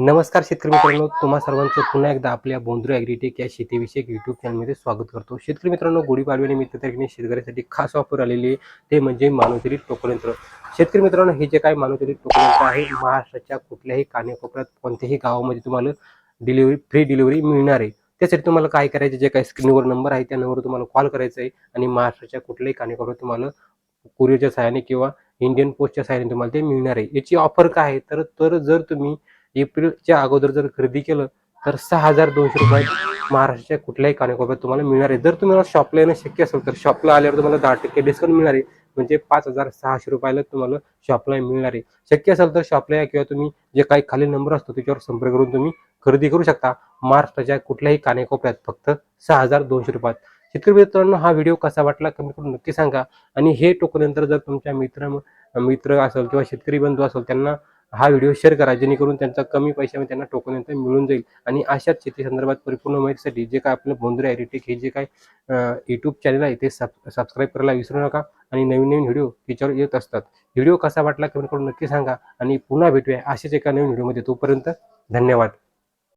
नमस्कार शेतकरी मित्रांनो तुम्हा सर्वांचं पुन्हा एकदा आपल्या बोंद्रू ॲग्रीटेक या शेतीविषयक युट्यूब चॅनलमध्ये स्वागत करतो. शेतकरी मित्रांनो गुढीपाडव्यानिमित्त तारखेने शेतकऱ्यासाठी खास ऑफर आलेली आहे. ते म्हणजे मानवतरी टोकनयंत्र. शेतकरी मित्रांनो हे जे काय मानवतरी टोकनयंत्र आहे महाराष्ट्राच्या कुठल्याही कानेकोपऱ्यात कोणत्याही गावामध्ये तुम्हाला डिलिव्हरी फ्री डिलिव्हरी मिळणार आहे. त्यासाठी तुम्हाला काय करायचं जे काही स्क्रीनवर नंबर आहे त्या नंबरवर तुम्हाला कॉल करायचा आहे. आणि महाराष्ट्राच्या कुठल्याही कानेकोपऱ्यात तुम्हाला कुरिअरच्या सहाय्याने किंवा इंडियन पोस्टच्या सहाय्याने तुम्हाला ते मिळणार आहे. याची ऑफर काय आहे? तर तर जर तुम्ही एप्रिलच्या अगोदर जर खरेदी केलं तर सहा हजार दोनशे रुपये महाराष्ट्राच्या कुठल्याही कानेकोप्यात तुम्हाला मिळणार आहे. जर तुम्हाला शॉपला येणं शक्य असेल तर शॉपला आल्यावर तुम्हाला दहा टक्के डिस्काउंट मिळणार आहे. म्हणजे पाच हजार सहाशे रुपयाला तुम्हाला शॉपला मिळणार आहे. शक्य असेल तर शॉपला या किंवा तुम्ही जे काही खाली नंबर असतो त्याच्यावर संपर्क करून तुम्ही खरेदी करू शकता. महाराष्ट्राच्या कुठल्याही कानेकोपऱ्यात फक्त सहा हजार दोनशे रुपयात. शेतकरी मित्रांनो हा व्हिडिओ कसा वाटला कमेंट करून नक्की सांगा. आणि हे टोकनंतर जर तुमच्या मित्र मित्र असेल किंवा शेतकरी बंधू असेल त्यांना हा व्हिडिओ शेअर करा जेणेकरून त्यांचा कमी पैशामध्ये त्यांना टोकन यंत्र मिळून जाईल. आणि अशाच शेती संदर्भात परिपूर्ण माहितीसाठी जे काय आपलं बोंद्रे ॲग्रीटेक हे जे काय यूट्यूब चॅनल आहे ते सब सबस्क्राईब करायला विसरू नका. आणि नवीन नवीन व्हिडिओ त्याच्यावर येत असतात. व्हिडिओ कसा वाटला कमेंट करून नक्की सांगा. आणि पुन्हा भेटूया असेच एका नवीन व्हिडिओमध्ये. तोपर्यंत धन्यवाद.